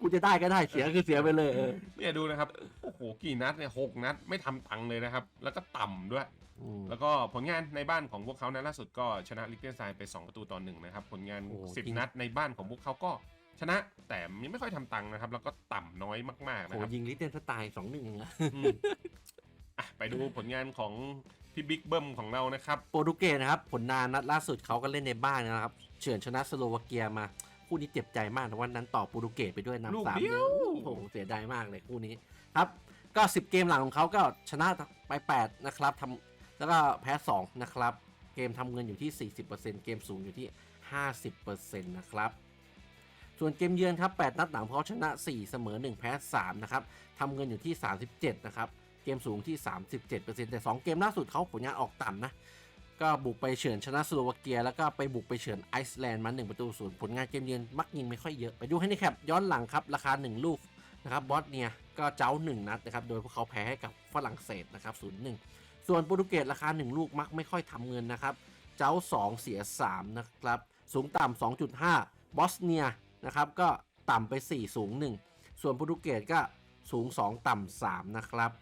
Speaker 1: กูจะได้ก็ได้เสียคือเสียไปเลยเออ
Speaker 2: เนี่ยดูนะครับโอ้โหกี่นัดเนี่ยหกนัดไม่ทำตังค์เลยนะครับ แล้วก็ต่ำด้วย
Speaker 1: อืม
Speaker 2: แล้วก็ผลงานในบ้านของพวกเขานะล่าสุดก็ชนะลิกเทนสไตน์ไป 2 ประตูต่อหนึ่งนะครับ ผลงาน
Speaker 1: โอ้จริง
Speaker 2: 10 นัดในบ้านของพวกเขาก็ ชนะแต่ไม่ค่อยทำตังค์นะครับ แล้วก็ต่ำน้อยมากๆ
Speaker 1: โห
Speaker 2: นะครับ
Speaker 1: ยิงลิเทนสไตล์สองหนึ่งเองนะ
Speaker 2: อืมอะไปดูผลงานของพี่บิ๊กเบิ้มของเรานะครับ
Speaker 1: โปรตุเกสนะครับผลงานนัดล่าสุดเขาก็เล่นในบ้านนะครับ เฉือนชนะสโลวาเกียมาคู่นี้เจ็บใจมากนะวันนั้นต่อโปรตุเกสไปด้วย
Speaker 2: ลูก
Speaker 1: นำสาม
Speaker 2: เดียว
Speaker 1: โอ้โหเสียดายมากเลยคู่นี้ครับ ก็ 10 เกมหลังของเขาก็ชนะไป 8 นะครับทำแล้วก็แพ้ 2 นะครับ เกมทำเงินอยู่ที่ 40%เกมสูงอยู่ที่ 50%นะครับ ส่วนเกมเยือนครับ8นัดหลังเขาชนะ 4 เสมอ 1 แพ้ 3 นะครับทำเงินอยู่ที่ 37 นะครับ เกมสูงที่ 37%แต่ 2 เกมล่าสุดเขาผลงานออกต่ำนะ ก็บุกไปเฉือนชนะสโลวาเกีย แล้วก็ไปบุกไปเฉือนไอซ์แลนด์มา1ประตูศูนย์ผลงานเกมเยือนมักยิงไม่ค่อยเยอะ ไปดูให้ในแคปย้อนหลังครับ ราคา 1 ลูกนะครับบอสเนียก็เจ้า 1 นัดนะครับ โดยพวกเขาแพ้ให้กับฝรั่งเศสนะครับ0-1 ส่วนโปรตุเกสราคา 1 ลูกมักไม่ค่อยทำเงินนะครับ เจ้า 2 เสีย 3 นะครับ สูงต่ำ2.5 บอสเนีย นะครับก็ต่ำไป 4 สูง 1 ส่วนโปรตุเกสก็สูง 2 ต่ำ3นะครับ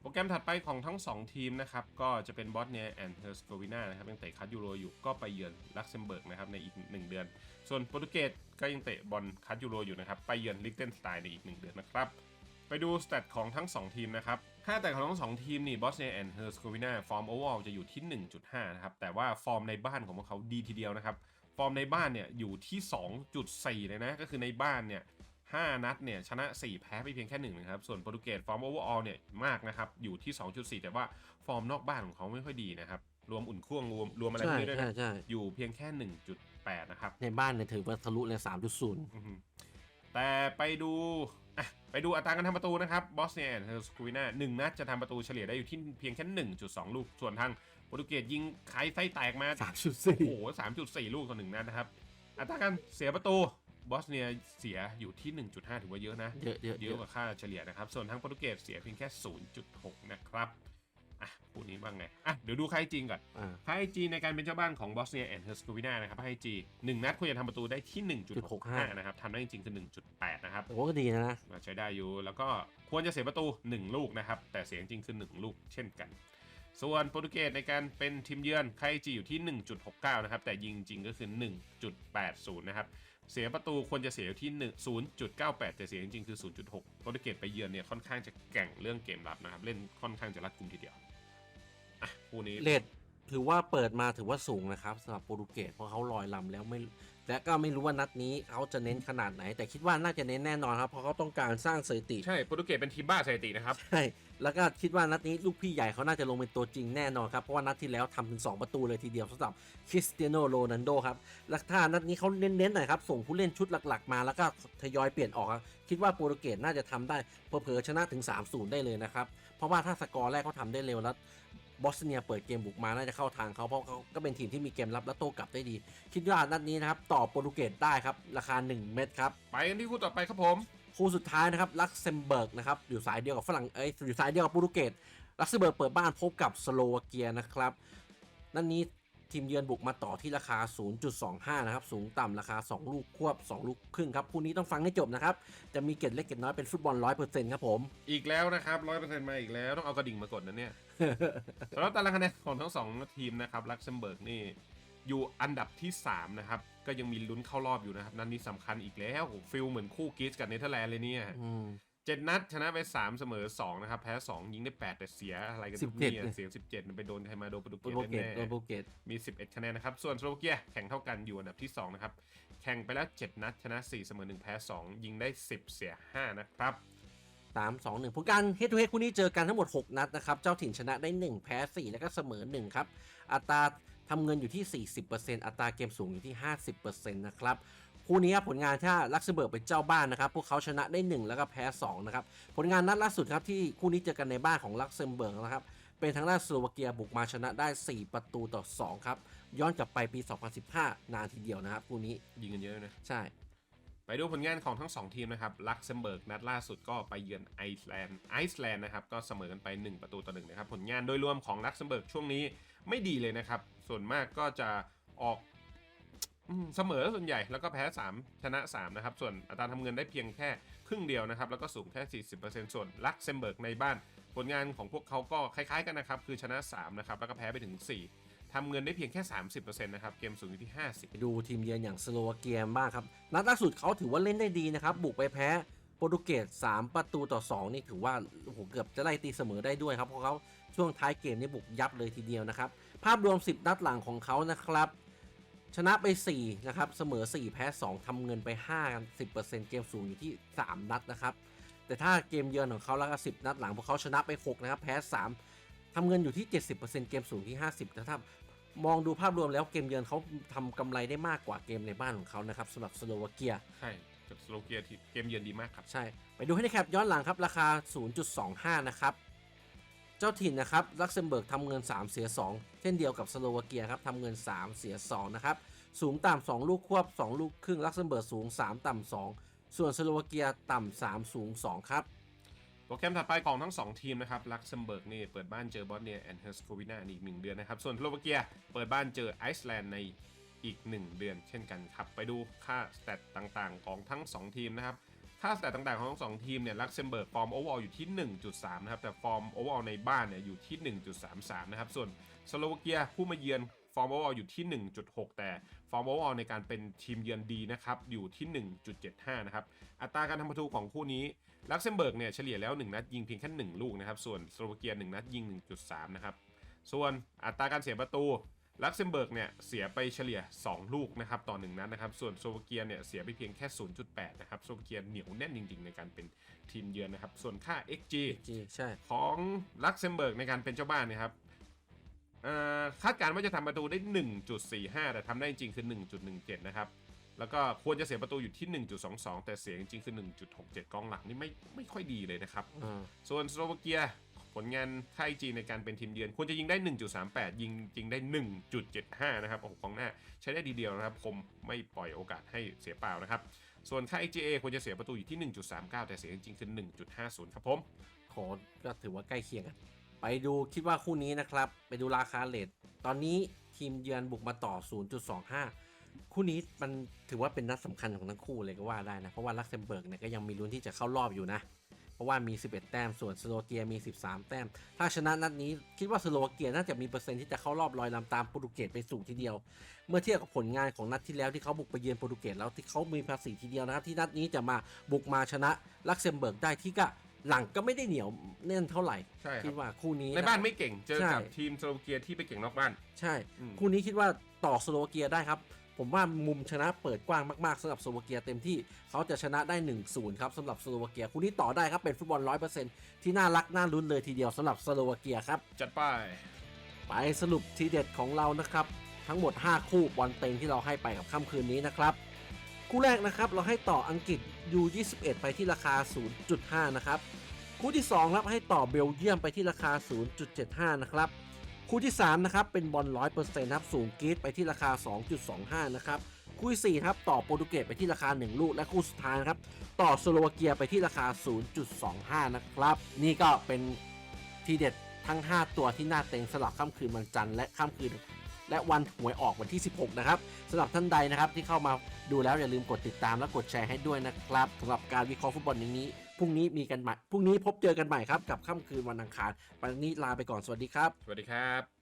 Speaker 2: โปรแกรมถัดไปของทั้ง 2 ทีมนะครับ ก็จะเป็นบอสเนียแอนด์เฮอร์สโกวินานะครับยังเตะคัดยูโรอยู่ก็ไปเยือนลักเซมเบิร์กนะครับในอีก 1 เดือน ส่วนโปรตุเกสก็ยังเตะบอลคัดยูโรอยู่นะครับไปเยือนลิกเทนสไตน์ในอีก 1 เดือนนะครับไปดูสเตตของทั้ง 2 ทีมนะครับค่าแต่ของทั้ง 2 ทีมนี่บอสเนียแอนด์เฮอร์สโกวินาฟอร์มโอเวอร์จะอยู่ที่ 1.5 นะครับ แต่ว่าฟอร์มในบ้านของพวกเขาดีทีเดียวนะครับ ฟอร์มในบ้านเนี่ยอยู่ที่ 2.4 เลยนะ ก็คือในบ้านเนี่ย5นัดเนี่ยชนะ 4 แพ้ไปเพียงแค่1นะครับ ส่วนโปรตุเกสฟอร์มโอเวอร์ออลเนี่ยมากนะครับ อยู่ที่ 2.4 แต่ว่าฟอร์มนอกบ้านของเขาไม่ค่อยดีนะครับ รวมอุ่นเครื่องรวมรวมอะไรพว
Speaker 1: ใช่
Speaker 2: กนี้ด้วย
Speaker 1: ใช่
Speaker 2: นะ
Speaker 1: ใช่
Speaker 2: อยู่เพียงแค่ 1.8 นะครับ
Speaker 1: ในบ้านเนี่ยถือว่าทะลุเลย3.0
Speaker 2: อือฮึแต่ไปดูอะไปดูอัตราการทำประตูนะครับบอสเนียแอนด์เฮอร์สโกวินาหนึ่งนัดจะทำประตูเฉลี่ยได้อยู่ที่เพียงแค่ 1.2 ลูก ส่วนทาง โปรตุเกสยิงไข่ไส้แตกมาโอ้โห
Speaker 1: 3.4
Speaker 2: 3.4ลูกต่อหนึ่งนัดนะครับ อัตราการเสียประตูบอสเนียเสียอยู่ที่ 1.5 ถือว่าเยอะนะ
Speaker 1: เยอะเยอะ
Speaker 2: เยอะกว่าค่าเฉลี่ยนะครับ ส่วนทางโปรตุเกสเสียเพียงแค่ 0.6 นะครับอะคู่นี้บ้างไงอะเดี๋ยวดูค่า IG ก่อน
Speaker 1: อ่า
Speaker 2: ค่า IG ในการเป็นเจ้าบ้านของบอสเนียแอนด์เฮอร์สโกวินานะครับค่า IG หนึ่งนัดควรจะทำประตูได้ที่ 1.65 นะครับทำได้จริงๆคือ1.8 นะครับ
Speaker 1: โอ้ก็ดีนะนะ
Speaker 2: ใช้ได้อยู่ แล้วก็ควรจะเสียประตู 1 ลูกนะครับ แต่เสียจริงคือ 1 ลูกเช่นกัน ส่วนโปรตุเกสในการเป็นทีมเยือนไคจีอยู่ที่ 1.69 นะครับ แต่ยิงจริงก็คือ 1.80 นะครับ เสียประตูควรจะเสียอยู่ที่1 0.98 แต่เสียจริงๆคือ 0.6 โปรตุเกสไปเยือนเนี่ยค่อนข้างจะแกร่งเรื่องเกมรับนะครับ เล่นค่อนข้างจะรัดกุมทีเดียว อะคู่นี้
Speaker 1: เลทถือว่าเปิดมาถือว่าสูงนะครับสำหรับโปรตุเกสเพราะเขาลอยลำแล้วไม่และก็ไม่รู้ว่านัดนี้เขาจะเน้นขนาดไหน แต่คิดว่าน่าจะเน้นแน่นอนครับเพราะเขาต้องการสร้างสถิติ
Speaker 2: ใช่โปรตุเกสเป็นทีมบ้าสถิตินะครับ
Speaker 1: ใช่ แล้วก็คิดว่านัดนี้ลูกพี่ใหญ่เขาน่าจะลงเป็นตัวจริงแน่นอนครับ เพราะว่านัดที่แล้วทำถึง 2 ประตูเลยทีเดียวสำหรับคริสเตียโนโรนัลโดครับแล้วถ้านัดนี้เขาเน้นๆหน่อยครับ ส่งผู้เล่นชุดหลักๆ มาแล้วก็ทยอยเปลี่ยนออกค,คิดว่าโปรตุเกสน่าจะทำได้เผลอชนะถึง 3-0 ได้เลยนะครับ เพราะว่าถ้าสกอร์แรกเขาทำได้เร็วแล้วบอสเนียเปิดเกมบุกมาน่าจะเข้าทางเขาเพราะเขาก็เป็นทีมที่มีเกมรับและโต้กลับได้ดี คิดว่านัดนี้นะครับต่อโปรตุเกสได้ครับราคา 1 เม็ดครับ
Speaker 2: ไปกันที่คู่ต่อไปครับผม
Speaker 1: คู่สุดท้ายนะครับลักเซมเบิร์กนะครับอยู่สายเดียวกับฝรั่งเอ้ยอยู่สายเดียวกับโปรตุเกสลักเซมเบิร์กเปิดบ้านพบกับสโลวาเกียนะครับนั่นนี้ทีมเยือนบุกมาต่อที่ราคา 0.25 นะครับ สูงต่ำราคา 2 ลูกควบ 2 ลูกครึ่งครับคู่นี้ต้องฟังให้จบนะครับ จะมีเกร็ดเล็กเกร็ดน้อยเป็นฟุตบอล 100%ครับผม
Speaker 2: อีกแล้วนะครับร้อยเปอร์เซ็นต์มาอีกแล้ว ต้องเอากระดิ่งมากดนะเนี่ยสำหรับตารางคะแนนของทั้งสองทีมนะครับลักเซมเบิร์กนี่ อยู่อันดับที่ 3 นะครับ ก็ยังมีลุ้นเข้ารอบอยู่นะครับ นั่นนี่สำคัญอีกแล้วฟิลเหมือนคู่กรีซกับเนเธอร์แลนด์เลยเนี่ย
Speaker 1: อืม
Speaker 2: เจ็ดนัดชนะไป 3 เสมอ 2 นะครับ แพ้ 2 ยิงได้ 8 แต่เสียอะไรกัน
Speaker 1: 17
Speaker 2: เนี่ย
Speaker 1: เลย
Speaker 2: เสีย17 ไปโดนใครมาโดนโปรตุ
Speaker 1: โป
Speaker 2: เก
Speaker 1: ร
Speaker 2: ส
Speaker 1: ตุเกส
Speaker 2: แน่
Speaker 1: โดนโปรตุเกส
Speaker 2: ๆมี 11 คะแนนนะครับ ส่วนสโลวาเกียแข่งเท่ากันอยู่อันดับที่ 2 นะครับ แข่งไปแล้ว 7 นัดชนะ 4 เสมอ 1 แพ้ 2 ยิงได้ 10 เสีย 5 นะครับ
Speaker 1: สามสองหนึ่งผลการเฮดทูเฮดคู่นี้เจอกันทั้งหมด 6 นัดนะครับ เจ้าถิ่นชนะได้ 1 แพ้ 4 แล้วก็เสมอ 1 ครับ อัตรา ทำเงินอยู่ที่ 40%อัตราเกมสูงอยู่ที่ 50%นะครับคู่นี้ครับผลงานถ้าลักเซมเบิร์กเป็นเจ้าบ้านนะครับพวกเขาชนะได้ 1 แล้วก็แพ้ 2 นะครับ ผลงานนัดล่าสุดครับที่คู่นี้เจอกันในบ้านของลักเซมเบิร์กนะครับเป็นทางด้านสโลวาเกียบุกมาชนะได้ 4 ประตูต่อ 2 ครับ ย้อนกลับไปปี 2015 นานทีเดียวนะครับคู่นี้
Speaker 2: ยิงกันเยอะนะ
Speaker 1: ใช่
Speaker 2: ไปดูผลงานของทั้ง 2 ทีมนะครับลักเซมเบิร์กนัดล่าสุดก็ไปเยือนไอซ์แลนด์ไอซ์แลนด์นะครับก็เสมอกันไป 1 ประตูต่อหนึ่งนะครับผลงานโดยรวมของลักเซมเบิร์กช่วงนี้ไม่ดีเลยนะครับ ส่วนมากก็จะออกเสมอส่วนใหญ่แล้วก็แพ้ 3 ชนะ 3 นะครับ ส่วนอัตราทำเงินได้เพียงแค่ครึ่งเดียวนะครับ แล้วก็สูงแค่ 40%ส่วนลักเซมเบิร์กในบ้าน ผลงานของพวกเขาก็คล้ายๆกันนะครับ คือชนะ3นะครับแล้วก็แพ้ไปถึง 4ทำเงินได้เพียงแค่ 30%นะครับ เกมสูงอยู่ที่ 50
Speaker 1: ไปดูทีมเยือนอย่างสโลวาเกียบ้างครับ นัดล่าสุดเขาถือว่าเล่นได้ดีนะครับ บุกไปแพ้ โปรตุเกส3ประตูต่อ 2 นี่ถือว่าโอ้โหเกือบจะไล่ตีเสมอได้ด้วยครับ เพราะเขาช่วงท้ายเกมนี่บุกยับเลยทีเดียวนะครับ ภาพรวม 10 นัดหลังของเขานะครับ ชนะไป 4 นะครับ เสมอ 4 แพ้ 2ทำเงินไป5กัน10%เกมสูงอยู่ที่ 3 นัดนะครับ แต่ถ้าเกมเยือนของเขาแล้วก็10 นัดหลังพวกเขาชนะไป 6 นะครับ แพ้ 3ทำเงินอยู่ที่ 70%เกมสูงที่ 50แต่ถ้ามองดูภาพรวมแล้วเกมเยือนเขาทำกำไรได้มากกว่าเกมในบ้านของเขานะครับสำหรับสโลวาเกีย
Speaker 2: ใช่ กับสโลเกียที่เกมเยือนดีมากครับ
Speaker 1: ใช่ ไปดูให้ได้แคปย้อนหลังครับราคา 0.25 นะครับ เจ้าถิ่นนะครับลักเซมเบิร์กทำเงิน 3 เสีย 2 เช่นเดียวกับสโลวาเกียครับทำเงิน 3 เสีย 2 นะครับ สูงต่ำ2ลูกควบ 2 ลูกครึ่งลักเซมเบิร์กสูง 3 ต่ำ 2 ส่วนสโลวาเกียต่ำ 3 สูง 2 ครับ
Speaker 2: โปรแกรมถัดไปของทั้ง 2 ทีมนะครับ ลักเซมเบิร์กนี่เปิดบ้านเจอบอสเนียแอนด์เฮอร์สโกวินาอีก1เดือนนะครับ ส่วนสโลวาเกียเปิดบ้านเจอไอซ์แลนด์ใน อีก 1 เดือนเช่นกันครับ ไปดูค่าสเตตต่างๆ ของทั้ง 2 ทีมนะครับ ค่าสเตตต่างๆ ของทั้ง 2 ทีมเนี่ยลักเซมเบิร์กฟอร์มโอเวอร์อยู่ที่ 1.3 นะครับ แต่ฟอร์มโอเวอร์ในบ้านเนี่ยอยู่ที่ 1.33 นะครับ ส่วนสโลวาเกียผู้มาเยือนฟอร์มโอเวอร์อยู่ที่ 1.6 แต่ฟอร์มโอเวอร์ในการเป็นทีมเยือนดีนะครับอยู่ที่ 1.75 นะครับ อัตราการทำประตูของคู่นี้ลักเซมเบิร์กเนี่ยเฉลี่ยแล้ว 1 นัดยิงเพียงแค่ 1 ลูกนะครับ ส่วนสโลวาเกีย 1 นัดยิง 1.3 นะครับ ส่วนอัตราการเสียประตู ลักเซมเบิร์กเนี่ยเสียไปเฉลี่ย 2 ลูกนะครับต่อ1นัดนะครับ ส่วนสโลวาเกียเนี่ยเสียไปเพียงแค่ 0.8 นะครับสโลวาเกียเหนียวแน่นจริง ๆ ในการเป็นทีมเยือนนะครับ ส่วนค่า XG
Speaker 1: จีใช่
Speaker 2: ของลักเซมเบิร์กในการเป็นเจ้าบ้านเนะครับเอ่อคาดการณ์ว่าจะทำประตูได้ 1.45 แต่ทำได้จริงคือ 1.17 นะครับแล้วก็ควรจะเสียประตูอยู่ที่ 1.22 แต่เสียจริงๆคือ 1.67 กองหลังนี่ไม่ไม่ค่อยดีเลยนะครับ
Speaker 1: อ่า
Speaker 2: ส่วนสโลวาเกีย ผลงานค่ายจีในการเป็นทีมเยือนควรจะยิงได้ 1.38 ยิงจริงได้ 1.75 นะครับโอ้โหกองหน้าใช้ได้ดีเดียวนะครับ คมไม่ปล่อยโอกาสให้เสียเปล่านะครับ ส่วนค่า XGA ควรจะเสียประตูอยู่ที่ 1.39 แต่เสียจริงๆคือ 1.50 ครับผม
Speaker 1: โหก็ถือว่าใกล้เคียงกันไปดูคิดว่าคู่นี้นะครับ ไปดูราคาเลทตอนนี้ทีมเยือนบุกมาต่อ 0.25 คู่นี้มันถือว่าเป็นนัดสำคัญของทั้งคู่เลยก็ว่าได้นะ เพราะว่าลักเซมเบิร์กเนี่ยก็ยังมีลุ้นที่จะเข้ารอบอยู่นะ เพราะว่ามี 11 แต้ม ส่วนสโลวาเกียมี 13 แต้ม ถ้าชนะนัดนี้คิดว่าสโลวาเกียน่าจะมีเปอร์เซ็นต์ที่จะเข้ารอบลอยลำตามโปรตุเกสไปสูงทีเดียว เมื่อเทียบกับผลงานของนัดที่แล้วที่เขาบุกไปเยือนโปรตุเกสแล้วที่เขามีภาษีทีเดียวนะครับที่นัดนี้จะมาบุกมาชนะลักเซมเบิร์กได้ที่ก็หลังก็ไม่ได้เหนียวแน่นเท่าไหร่
Speaker 2: ใช่ค
Speaker 1: คิ
Speaker 2: รั
Speaker 1: ด
Speaker 2: บ
Speaker 1: ว่าคู่นี้
Speaker 2: ในบ้านไม่เก่งเจอ
Speaker 1: ใช่
Speaker 2: กับทีมสโลวาเกียที่ไปเก่งนอกบ้าน
Speaker 1: ใช่
Speaker 2: อืม
Speaker 1: คู่นี้คิดว่าต่อสโลวาเกียได้ครับ ผมว่ามุมชนะเปิดกว้างมากๆสำหรับสโลวาเกียเต็มที่เขาจะชนะได้ 1-0 ครับสำหรับสโลวาเกียคู่นี้ต่อได้ครับเป็นฟุตบอล 100%ที่น่ารักน่าลุ้นเลยทีเดียวสำหรับสโลวาเกียครับ
Speaker 2: จัดไป
Speaker 1: ไปสรุปทีเด็ดของเรานะครับทั้งหมด 5 คู่บอลเต็งที่เราให้ไปกับค่ำคืนนี้นะครับคู่แรกนะครับเราให้ต่ออังกฤษ U21 ไปที่ราคา 0.5 นะครับ คู่ที่2ครับให้ต่อเบลเยียมไปที่ราคา 0.75 นะครับ คู่ที่3นะครับเป็นบอล100%ครับสูงกีดไปที่ราคา 2.25 นะครับคู่ที่4ครับต่อโปรตุเกสไปที่ราคา 1 ลูกและคู่สุดท้ายครับต่อสโลวาเกียไปที่ราคา 0.25 นะครับ นี่ก็เป็นทีเด็ดทั้ง 5 ตัวที่น่าเต็งสลับค่ำคืนวันจันทร์และค่ำคืนและวันหวยออกวันที่ 16 นะครับสำหรับท่านใดนะครับที่เข้ามาดูแล้วอย่าลืมกดติดตามและกดแชร์ให้ด้วยนะครับสำหรับการวิเคราะห์ฟุตบอลย่างนี้ พรุ่งนี้มีกันใหม่พรุ่งนี้พบเจอกันใหม่ครับกับค่ำคืนวันอังคารวันนี้ลาไปก่อนสวัสดีครับ
Speaker 2: สวัสดีครับ